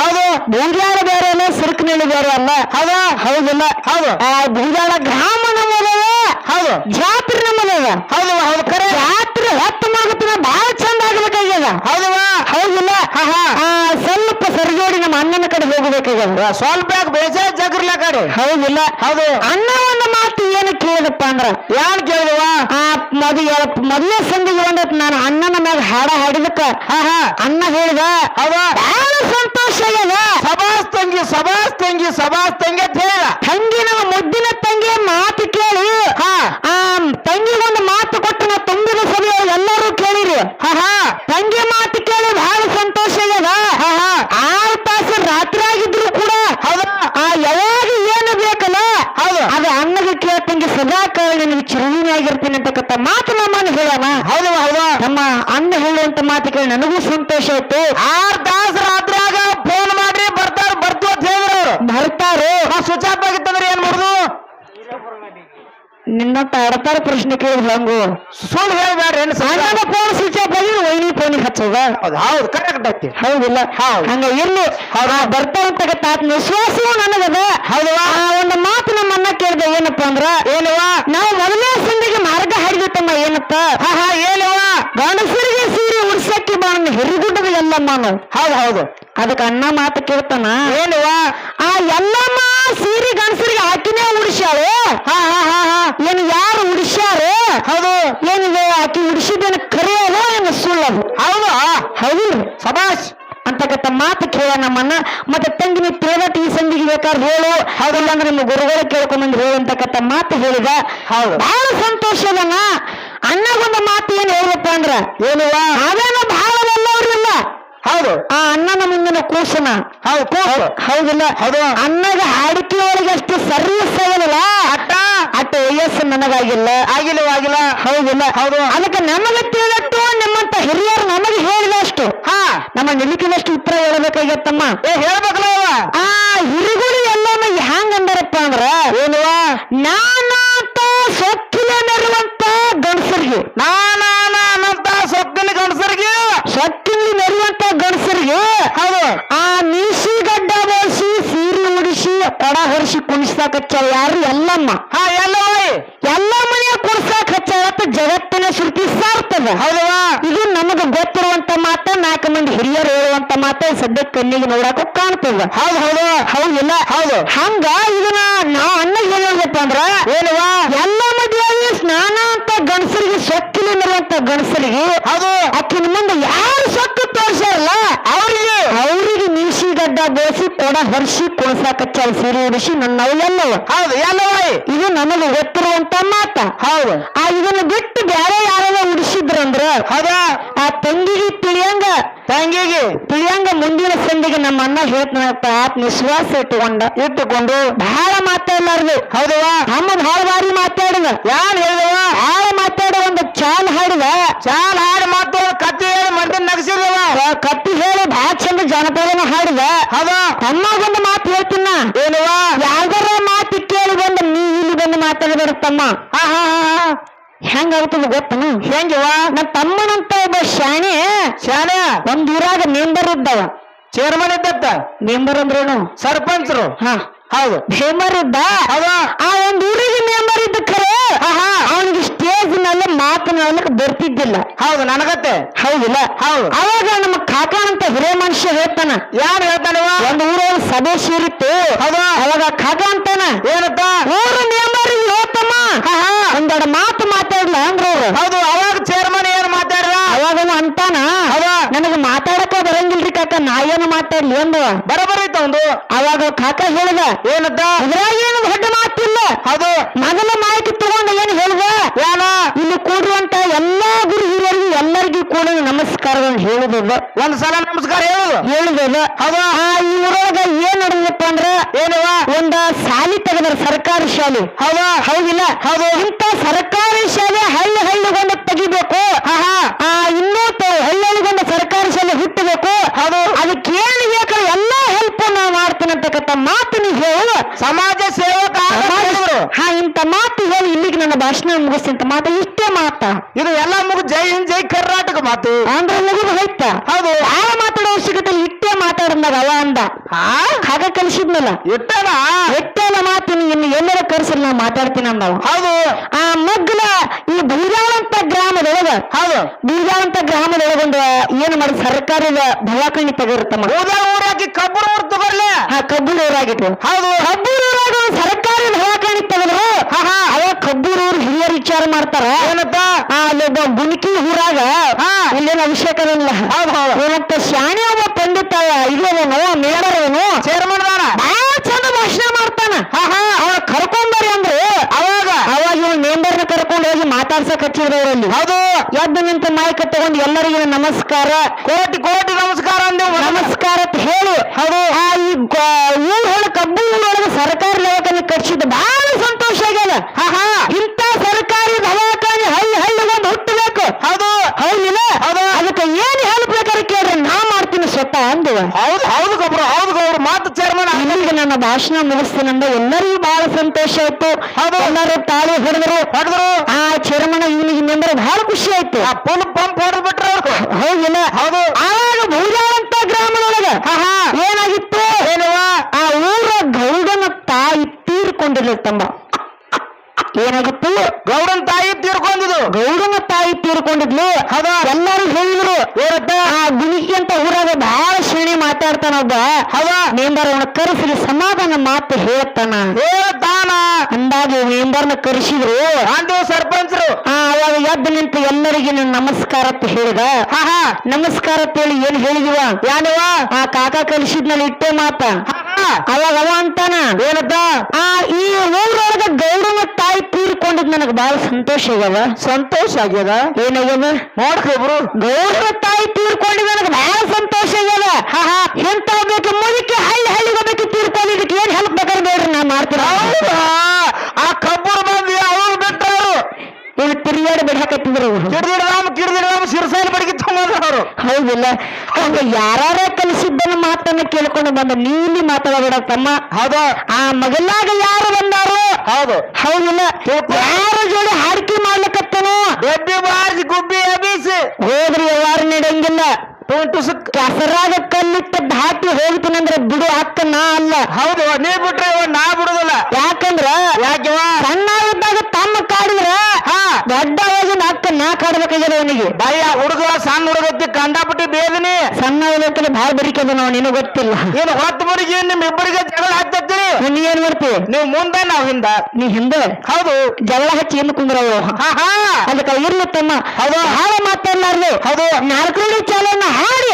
ಹೌದು. ಬೂದ್ಯಾಳ ಬೇರೆ ಅಲ್ಲ ಸಿರುಕನಹಳ್ಳಿ ಬೇರೆ ಅಲ್ಲ. ಹೌದಾ. ಹೌದಿಲ್ಲ? ಹೌದು. ಆ ಬೂದ್ಯಾಳ ಗ್ರಾಮ ನಮ್ಮದವ ಹೌದು. ಜಾತ್ರೆ ನಮ್ಮದವ ಹೌದು ಹೌದು ಕರೆ. ಜಾತ್ರೆ ಹೊತ್ತು ಮುಗಿತನ ಬಹಳ ಚಂದ ಆಗ್ಬೇಕಾಗ್ಯದ? ಹೌದವಾ ಹೌದಿಲ್ಲ? ಸ್ವಲ್ಪ ಸರಿಜೋಡಿ ನಮ್ಮ ಅಣ್ಣನ ಕಡೆ ಹೋಗ್ಬೇಕಾಗ್ಯದ? ಸ್ವಲ್ಪ ಬೇಜಾ ಬೇಜಾರ್ ಜಗ್ರಲ್ಲ ಕಡೆ? ಹೌದಿಲ್ಲ? ಹೌದು. ಅಣ್ಣ ಒಂದು ಮಾತು ಏನು ಕೇಳಿದಪ್ಪ ಅಂದ್ರ? ಯಾನ್ ಕೇಳಿದವ? ಆ ಮದುವೆ ಮದುವೆ ಸಂದಿಗೆ ಒಂದತ್ ನಾನು ಅಣ್ಣನ ಮ್ಯಾಗ ಹಾಡ ಹಾಡಿದಕ್ಕ. ಅಣ್ಣ ಹೇಳಿದ ಹೌದ ಬಹಳ ಸಂತೋಷ ಆಗ್ಯದ ಸಭಾಸ್ ತಂಗಿ ಸಭಾಸ್ ತಂಗಿ ಸಭಾಸ್ ತಂಗಿ ಅಂತ ಹೇಳ ತಂಗಿ ನಮ್ಮ ಮುದ್ದಿನ ತಂಗಿಯ ಮಾತು ಕೇಳಿ ಹಾ ಆ ತಂಗಿಗೊಂದು ಮಾತು ಕೊಟ್ಟು ನಾ ತುಂಬಿದ ಸಭೆಯೊಳಗೆ ಎಲ್ಲರೂ ಕೇಳಿರಿ ಹಾ ಹಾ ತಂಗಿ ಮಾತು ಕೇಳಿ ಬಹಳ ಸಂತೋಷ ಆಗ್ಯದ ಹಾ ಹಾ ಆರು ತಾಸು ರಾತ್ರಿ ಆಗಿದ್ರು ಕೂಡ ಹೌದ ಆ ಯಾವಾಗ ಏನು ಬೇಕಲ್ಲ ಹೌದು ಅದು ಅಣ್ಣಗೆ ಕೇಳ್ತಂಗೆ ಸದಾ ಕಾಲ ನಿನಗೆ ಚಿರವಿನಿ ಆಗಿರ್ತೀನಿ ಅಂತಕ್ಕಂಥ ಮಾತು ನಮ್ಮನ್ನ ಹೇಳೋಣ ಹೌದು ಹೌದು ನಮ್ಮ ಅಣ್ಣ ಹೇಳುವಂತ ಮಾತು ಕೇಳಿ ನನಗೂ ಸಂತೋಷ ಆಯ್ತು ಆರ್ ತಾಸ ರಾತ್ರಿಯಾಗ ಫೋನ್ ಮಾಡ್ರಿ ಬರ್ತಾರ ಬರ್ತು ಅಂತ ಹೇಳಿದ್ರು ಅವ್ರು ಬರ್ತಾರೋ ನಾ ಸ್ವಿಚ್ ಆಫ್ ಆಗಿತ್ತಂದ್ರೆ ಏನ್ ಮಾಡುದು? ನಿನ್ನ ತಾಡತಾರ ಪ್ರಶ್ನೆ ಕೇಳಿದ್ ಹಂಗು. ಸುಳ್ಳು ಹೇಳ್ಬೇಡ್ರಿ ಸಾಯಂಕಾಲ ಫೋನ್ ಸ್ವಿಚ್ ಆಫ್ ಆಗಿ ವೈನಿ ಪೋನಿ ಹಚ್ಚೋದ? ಹೌದು ಹೌದು ಕರೆಕ್ಟ್ ಐತಿ. ಹೌದಿಲ್ಲ? ಹೌದು. ಹಂಗ ಇರ್ಲಿ. ಬರ್ತಾರಂತ ವಿಶ್ವಾಸವೂ ನನಗದ. ಹೌದವಾ ಒಂದು ಮಾತು ನಮ್ಮನ್ನ ಕೇಳಿದೆ ಏನಪ್ಪ ಏನಪ್ಪಾ ಅಂದ್ರ ಏನವ? ನಾವು ಮೊದಲನೇ ಸಂದಿಗೆ ಮಾರ್ಗ ಹಾಡಿದತ್ತಮ್ಮ ಏನಪ್ಪ? ಹಾ ಹಾ ಏನವ? ಗಂಡಸರಿಗೆ ಸೀರೆ ಉಡ್ಸಕ್ಕೆ ಬಾಣ ಹೆರಿಗುಡ್ಡದ ಎಲ್ಲಮ್ಮನು ಹೌದು ಹೌದು. ಅದಕ್ಕೆ ಅಣ್ಣ ಮಾತು ಕೇಳ್ತಾನ? ಏನವ ಆ ಎಲ್ಲಮ್ಮ ಸೀರೆ ಗಂಡಸರಿಗೆ ಹಾಕಿನೇ ಉಡಿಸ್ಯಾಳು. ಹಾ ಹಾ ಹಾ ಹಾ. ಏನು ಯಾರು ಉಡಿಸ್ಯಾರು? ಹೌದು. ಏನಿದೆ ಆಕಿ ಉಡಿಸಿದ್ದೇನೆ ಕರೆಯೋದು ಏನು ಸುಳ್ಳದು? ಹೌದು. ಹೌದಿಲ್ಲ ಸಭಾಷ್ ಅಂತಕ್ಕಂಥ ಮಾತು ಕೇಳ ನಮ್ಮನ್ನ ಮತ್ತೆ ತಂಗಿನ ತಿರುಗಟ್ಟು ಈ ಸಂದಿಗೆ ಬೇಕಾದ್ರೆ ಹೇಳು. ಹೌದಿಲ್ಲ ಅಂದ್ರೆ ನಿಮ್ಮ ಗುರುಗಳು ಕೇಳ್ಕೊಂಬಂದು ಹೇಳು ಅಂತಕ್ಕಂಥ ಮಾತು ಹೇಳಿದ. ಹೌದು. ಬಹಳ ಸಂತೋಷದನ ಅಣ್ಣಗೊಂದು ಮಾತು ಏನು ಹೇಳಪ್ಪ ಅಂದ್ರ? ಏನವ ಅದೇನೋ ಬಹಳ ಒಳ್ಳೆಯವ್ರಿಲ್ಲ ಹೌದು. ಆ ಅಣ್ಣನ ಮುಂದಿನ ಕೂಸನ. ಹೌದು ಕೂಸು. ಹೌದಿಲ್ಲ? ಹೌದು. ಅಣ್ಣಗ ಹಾಡಿಕೆ ಒಳಗೆ ಅಷ್ಟು ಸರ್ವಿಸ್ ಆಗಿಲ್ಲ ಅಟ್ಟ. ಅಟ್ಟ ವಯಸ್ಸು ನನಗಾಗಿಲ್ಲ. ಆಗಿಲ್ಲ ಆಗಿಲ್ಲ. ಹೌದಿಲ್ಲ? ಹೌದು. ಅದಕ್ಕೆ ನಮಗೆ ತಿಳಿದಟ್ಟು ನಿಮ್ಮಂತ ಹಿರಿಯರು ನಮಗೆ ಹೇಳಿದಷ್ಟು. ಹಾ. ನಮ್ಮ ನಿಲುಕಿನಷ್ಟು ಉತ್ತರ ಹೇಳಬೇಕಾಗತ್ತಮ್ಮ ಏ ಹೇಳ್ಬೇಕಲ್ಲ ಆ ಹಿರಿಗುಳಿ ಎಲ್ಲಾನು ಹ್ಯಾಂಗ ಅಂದಾರಪ್ಪ ಅಂದ್ರ ಏನುವ ನಾನಾತ ಸೊಕ್ಕಿನ ನೆರುವಂತ ಗಂಡಸರಿಗೆ. ನಾನಂತ ಸೊಕ್ಕಿನ ಗಂಡಸರಿಗೆ. ಸೊಕ್ಕಿಲಿ ನಡೆಯುವಂತ ಗಂಡಸರಿಗೆ ಹೌದು. ಆ ಮೀಸಿ ಗಡ್ಡ ಬೋಸಿ ಸೀರೆ ಉಡಿಸಿ ಕೊಡ ಹೊರಿಸಿ ಕುಣಿಸ್ತಾಕ ಯಾರು? ಎಲ್ಲಮ್ಮ. ಹಾ ಎಲ್ಲವ ಎಲ್ಲ ಮನೆಯ ಕುಣಿಸಾಕ ಜಗತ್ತಿನ ಶ್ರುತಿ ಸಾರ್ತದ. ಹೌದವಾ ಇದು ನಮಗ ಗೊತ್ತಿರುವಂತ ಮಾತ ನಾಲ್ಕು ಮಂದಿ ಹಿರಿಯರು ಹೇಳುವಂತ ಮಾತ ಸದ್ಯ ಕಣ್ಣಿಗೆ ನೋಡಾಕ ಕಾಣ್ತದ. ಹೌದು ಹೌದು. ಹೌದಿಲ್ಲ? ಹೌದು. ಹಂಗ ಇದನ್ನ ನಾವು ಅನ್ನ ಹೇಳಪ್ಪ ಅಂದ್ರ ಹೇಳುವ ಎಲ್ಲ ಸ್ನಾನ ಅಂತ ಗಂಡಸರಿಗೆ ಗಣಸರಿಗೆ ಅದು ಆಕಿನ ಮುಂದೆ ಯಾರು ಸೊಕ್ಕು ತೋರಿಸಲ್ಲ ಅವ್ರಿಗೆ ಗಡ್ಡ ಬೋಸಿ ಕೊಡ ಹೊರಿಸಿ ಕುಣಸಾಕಚ್ಚಾಳ ಸೀರೆ ಉಡಿಸಿ ನನ್ನ ಎಲ್ಲವ ಹೌದು ಎಲ್ಲವ? ಇದು ನನಗೆ ಗೊತ್ತಿರುವಂತ ಮಾತ. ಹೌದು. ಆ ಇದನ್ನ ಬಿಟ್ಟು ಬೇರೆ ಯಾರೆಲ್ಲ ಉಡಿಸಿದ್ರಂದ್ರ ಹೌದಾ? ಆ ತಂಗಿಗೆ ತಿಳಿಯಂಗ. ತಂಗಿಗೆ? ತಿಳಿಯಂಗ ಮುಂದಿನ ಸಂದಿಗೆ ನಮ್ಮ ಅಣ್ಣ ಹೇಳ್ತಾನಪ್ಪ ಆತ್ಮವಿಶ್ವಾಸ ಇಟ್ಟುಕೊಂಡ ಇಟ್ಟುಕೊಂಡು ಬಹಳ ಮಾತಾಡ್ಲಾರ್ದು. ಹೌದವ ನಮ್ಮ ಬಹಳ ಬಾರಿ ಮಾತಾಡಿದ. ಯಾರು ಹೇಳಿದವ ಬಹಳ ಮಾತಾಡ ಒಂದು ಚಾಲ್ ಹಾಡಿದ. ಚಾಲ್ ಹಾಡಿ ಮಾತಾಡ ಕತ್ತಿ ಹೇಳಿ ಮಂದಿ ನಗಸಿದವ. ಕತ್ತಿ ಹೇಳಿ ಬಹಳ ಚಂದ ಜಾನಪದನ ಹಾಡಿದ ತಮ್ಮ ಒಂದು ಮಾತು ಹೇಳ್ತೀನ? ಏನುವ ಯಾವ್ದಾರ ಮಾತು ಕೇಳಿ ಬಂದು ನೀ ಇಲ್ಲಿ ಬಂದು ಮಾತಾಡಬೇಡ ತಮ್ಮ. ಹಾ ಹಾ ಹಾ ಹೆಂಗಾಗ್ತದ ಗೊತ್ತನು? ಹೆಂಗಿವ ನನ್ನ ತಮ್ಮನಂತ ಒಬ್ಬ ಶಾಣೆ. ಶಾಣೆ? ಒಂದ್ ಊರಾಗ ಮೆಂಬರ್ ಇದ್ದವ. ಚೇರ್ಮನ್ ಇದ್ದತ್ತ ಮೆಂಬರ್ ಅಂದ್ರೇನು? ಸರ್ಪಂಚರು ಹಾ. ಹೌದು. ಮೆಂಬರ್ ಇದ್ದ? ಹೌದಾ. ಆ ಒಂದ್ ಊರಿಗೆ ಮೆಂಬರ್ ಇದ್ದ ಖರೆ. ಅವನಿಗೆ ಸ್ಟೇಜ್ನಲ್ಲಿ ಮಾತನಾಡಲಿಕ್ಕೆ ಬರ್ತಿದ್ದಿಲ್ಲ. ಹೌದು ನನಗತ್ತೆ. ಹೌದಿಲ್ಲ? ಹೌದು. ಅವಾಗ ನಮ್ಮ ಕಾಕಾನಂತ ಹಿರಿಯ ಮನುಷ್ಯ ಹೇಳ್ತಾನ. ಯಾರು ಹೇಳ್ತಾನವ ಒಂದ್ ಊರಲ್ಲಿ ಸಭೆ ಸೇರಿತ್ತು. ಹೌದಾ. ಅವಾಗ ಕಾಕ ಅಂತಾನ ಏನತ್ತ ಊರು ಮೆಂಬರ್ ಹೇಳ್ತಮ್ಮ ಒಂದೆರಡು ಮಾತು ಮಾತಾಡ್ಲ ಅಂದ್ರ ಅವ್ರು. ಹೌದು ಅವಾಗ ಚೇರ್ಮನ್ ಏನ್ ಮಾತಾಡ್ರ ಅವಾಗನು ಅಂತಾನ ಹೌದಾ ನನಗೆ ಮಾತಾಡಕ ಬರಂಗಿಲ್ರಿ ಕಾಕ ನಾ ಏನು ಮಾತಾಡ್ಲಿ ಎಂದು ಬರಬರೈತ ಒಂದು ಅವಾಗ ಕಾಕ ಹೇಳಿದ ಏನಪ್ಪ ಇದ್ರಾಗ ಏನು ದೊಡ್ಡ ಮಾತಿಲ್ಲ ಅದು ಮೊದಲ ಮಾಹಿತಿ ತಗೊಂಡ ಏನು ಹೇಳಿದ? ಯಾನ? ಇಲ್ಲಿ ಕೂಡುವಂತ ಎಲ್ಲಾ ಗುರು ಹಿರಿಯರಿಗೂ ಎಲ್ಲರಿಗೂ ಕೂಡ ನಮಸ್ಕಾರಗಳನ್ನು ಹೇಳುದಿಲ್ಲ ಒಂದ್ ಸಲ ನಮಸ್ಕಾರ ಹೇಳುದು. ಹೇಳಿದ ಹೌದಾ. ಆ ಊರೊಳಗ ಏನ್ ನಡೆದಪ್ಪ ಅಂದ್ರ ಏನವ ಒಂದ ಸಾಲಿ ತೆಗೆದ್ರ ಸರ್ಕಾರಿ ಶಾಲೆ. ಹೌದಾ. ಹೌದಿಲ್ಲ? ಹೌದು. ಇಂತ ಸರ್ಕಾರಿ ಶಾಲೆ ಹಳ್ಳಿ ಹಳ್ಳಿಗೊಂದು ತೆಗಿಬೇಕು. ಆ ಇನ್ನೂ ಹಳ್ಳಿಗೊಂದು ಸರ್ಕಾರಿ ಶಾಲೆ ಹುಟ್ಟಬೇಕು ಹೌದು ಅದಕ್ಕೆ ಏನು ಬೇಕು ಎಲ್ಲಾ ಹೆಲ್ಪ್ ನಾ ಮಾಡ್ತೀನಿ ಅಂತಕ್ಕಂಥ ಮಾತು ನೀವು ಹೇಳು ಸಮಾಜ ಸೇವಕ ಆಗಕ್ ಹೇಳಿದ್ರು. ಹಾ ಇಂಥ ಮಾತು ಹೇಳಿ ಇಲ್ಲಿಗೆ ನನ್ನ ಭಾಷಣ ಮುಗಿಸ್ತೀನಿ ಅಂತ ಮಾತು ಇಷ್ಟೇ ಮಾತ ಇದು ಎಲ್ಲ ಮುಗಿದು ಜೈ ಹಿಂದ್ ಜೈ ಕರ್ನಾಟಕ ಮಾತು. ಅಂದ್ರೆ ಮುಗಿದು ಹೋಯ್ತ? ಹೌದು. ಯಾರ ಮಾತಾಡೋ ಅವಶ್ಯಕತೆ ಇಟ್ಟೆ ಇಷ್ಟೇ ಮಾತಾಡ ಅವ ಅಂದ. ಹಾ? ಹಾಗ ಕಲಿಸಿದ್ನಲ್ಲ? ಇಟ್ಟನ? ಎಟ್ಟೆಲ್ಲ ಮಾತು ಇನ್ನು ಎಲ್ಲರ ಕರ್ಸಲ್ ನಾ ಮಾತಾಡ್ತೀನಿ ಅಂದವ. ಹೌದು. ಆ ಮಗ್ಲ ಈ ಬೀರಾಳಂತ ಗ್ರಾಮದೊಳಗ ಹೌದು. ಬೀರಾಳಂತ ಗ್ರಾಮದೊಳಗೊಂದು ಏನು ಮಾಡಿ ಸರ್ಕಾರದ ದವಾಖಾನಿ ತಗೋರ್ತಮ್ಮ ಊರಾಗಿ ಕಬ್ಬು ಊರ್ ತಗೊಳ್ಳೆ ಆ ಕಬ್ಬೂರೂರಾಗಿತ್ತು ಹೌದು. ಕಬ್ಬು ಊರಾಗ ಸರ್ಕಾರಿ ದವಾಖಾನಿ ತೆಗೆದ್ರು. ಹಾ ಕಬ್ಬೂರೂರು ಹಿರಿಯರು ವಿಚಾರ ಮಾಡ್ತಾರ. ಏನಪ್ಪ? ಆ ಅಲ್ಲೊಬ್ಬ ಗುಣಿಕಿ ಊರಾಗ. ಇಲ್ಲೇನು ಏನಂತ ಶಾಣೆ ಒಬ್ಬ ಪಂಡಿತ ಇದೇನು ಮೇಡರೇನು. ಚೇರ್ಮನ್ ಬಹಳ ಚಂದ ಭಾಷಣ ಮಾಡ್ತಾನ. ಅವ್ರ ಕರ್ಕೊಂಬರಿ ಅಂದ್ರೆ ಅವಾಗ? ಅವಾಗ ಇವ್ ಮೆಂಬರ್ನ ಕರ್ಕೊಂಡು ಹೋಗಿ ಮಾತಾಡ್ಸಕ್ ಹಚ್ಚಿದ್ರು ಅವರಲ್ಲಿ ಹೌದು. ಎದ್ದು ನಿಂತ ಮಾಯಕ ತಗೊಂಡು ಎಲ್ಲರಿಗೂ ನಮಸ್ಕಾರ. ಕೋಟಿ ಕೋಟಿ ಸ್ವತಃ ಅಂದುವ. ಹೌದು ಹೌದು ಗಬ್ರು ಹೌದು ಗೌರು ಮಾತು ಚೇರ್ಮನ್ ಇಲ್ಲಿಗೆ ನನ್ನ ಭಾಷಣ ಮುಗಿಸ್ತೀನಂದ ಎಲ್ಲರಿಗೂ ಬಹಳ ಸಂತೋಷ ಆಯ್ತು. ಹೌದು. ಎಲ್ಲರೂ ತಾಳಿ ಹೊಡೆದ್ರು. ಹೊಡೆದ್ರು. ಆ ಚೇರ್ಮನ್ ಇವನಿಗೆ ಮೆಂಬರ್ ಬಹಳ ಖುಷಿ ಆಯ್ತು. ಫುಲ್ ಪಂಪ್ ಹೊಡೆದ್ ಬಿಟ್ರು ಹೌದಿಲ್ಲ? ಹೌದು. ಆವಾಗ ಭೂಜಾಳ ಅಂತ ಗ್ರಾಮದೊಳಗ ಏನಾಗಿತ್ತು? ಏನವ ಆ ಊರ ಗೌಡನ ತಾಯಿ ತೀರ್ಕೊಂಡಿಲ್ಲ ತಮ್ಮ. ಏನಾಗಿತ್ತು? ಗೌಡನ ತಾಯಿ ತೀರ್ಕೊಂಡಿದ್ದು. ಗೌಡನ ತಾಯಿ ತೀರ್ಕೊಂಡಿದ್ಲು. ಎಲ್ಲರೂ ಹೇಳಿದ್ರು. ಏನತ್ತ ಆ ಗುಣಿಕಿ ಅಂತ ಊರಾಗ ಬಹಳ ಒಬ್ಬ ಹೌದ. ಮೆಂಬರ್ ಅವನ ಕರೆಸಿದ ಸಮಾಧಾನ ಮಾತು ಹೇಳ್ತಾನ ಹೇಳ್ತಾನ ಅಂದಾಗ ಮೇಂಬರ್ನ ಕರೆಸಿದ್ರು. ಅಂದು ಸರ್ಪಂಚರು. ಅವಾಗ ಎದ್ದು ನಿಂತು ಎಲ್ಲರಿಗೆ ನಾನು ನಮಸ್ಕಾರ ಅಂತ ಹೇಳಿದ. ಹಾ ಹಾ. ನಮಸ್ಕಾರ ಅಂತ ಹೇಳಿ ಏನ್ ಹೇಳಿದಿವ? ಯಾನವ ಆ ಕಾಕ ಕಲಿಸಿದ್ನಲ್ಲಿ ಇಟ್ಟೇ ಮಾತ. ಅವಾಗ ಅವ ಅಂತಾನ. ಏನಪ್ಪ ಆ ಈ ಊರೊಳಗ ಗೌಡನ ತಾಯಿ ತೀರ್ಕೊಂಡಿದ್ ನನಗೆ ಬಹಳ ಸಂತೋಷ ಆಗ್ಯದ. ಸಂತೋಷ ಆಗ್ಯದ? ಏನಾಗ್ಯದ ನೋಡ್ಕೊಬ್ರು ಗೌಡನ ತಾಯಿ ತೀರ್ಕೊಂಡಿದ್ ನನಗೆ ಬಹಳ ಸಂತೋಷ ಆಗ್ಯದ. ಹೌದಿಲ್ಲ ಹಂಗ ಯಾರ ಕಲಿಸಿದ್ದನ್ನ ಮಾತನ್ನ ಕೇಳ್ಕೊಂಡು ಬಂದ ನೀಲಿ ಮಾತಾಡಬೇಡ ತಮ್ಮ. ಹೌದು. ಆ ಮಗಲಾಗ ಯಾರು ಬಂದಾರು? ಹೌದು. ಹೌದಿಲ್ಲ. ಯಾರ ಜೋಡಿ ಹಾಡಿಕೆ ಮಾಡ್ಲಿಕ್ಕೆ ಗುಬ್ಬಿ ಎಬ್ಬಿಸಿ. ಹೋದ್ರಿ ಯಾರು ನಡೆಯಂಗಿಲ್ಲ. ಟುಂಟು ಸುಕ್ ಕೆಸರಾಗ ಕಲ್ಲಿಟ್ಟ ದಾಟಿ ಹೋಗ್ತೀನಂದ್ರೆ ಬಿಡು ಅಕ್ಕ ನಾ ಅಲ್ಲ. ಹೌದು ನೀ ಬಿಟ್ರೆ ಇವ ನಾ ಬಿಡುದಿಲ್ಲ. ಯಾಕಂದ್ರ ಯಾಕೆವ ಸಣ್ಣ ಇದ್ದಾಗ ತಮ್ಮ ಕಾಡಿದ್ರ ಹಾ. ದೊಡ್ಡ ಹೋಗಿನ ಅಕ್ಕ ನಾ ಕಾಡ್ಬೇಕಾಗ್ಯದ ಅವನಿಗೆ. ಭಯ ಹುಡುಗ ಸಣ್ಣ ಹುಡುಗತ್ತಿ ಕಂಡಾಪಟ್ಟಿ ಬೇದಿನಿ. ಸಣ್ಣ ಇದ್ದಲ್ಲಿ ಭಾಳ ಬರಿಕದ ನಾವು ನಿನಗೆ ಗೊತ್ತಿಲ್ಲ. ಏನು ಹೊತ್ತು ಬರಿಗೆ ನಿಮ್ ಇಬ್ಬರಿಗೆ ಜಗಳ ಹತ್ತತ್ತೀರಿ ನೀ ಏನ್ ಮಾಡ್ತಿ? ನೀವು ಮುಂದೆ ನಾವ್ ಹಿಂದ. ನೀ ಹಿಂದೆ? ಹೌದು. ಜಗಳ ಹಚ್ಚಿ ಏನು ಕುಂದ್ರವು ಅದಕ್ಕೆ ಇರ್ಲಿ ತಮ್ಮ. ಹೌದು. ಹಾಳ ಮಾತಾಡ್ಲಾರ್ದು. ಹೌದು. ನಾಲ್ಕು ಚಾಲನ್ನ ಹಾಡಿ.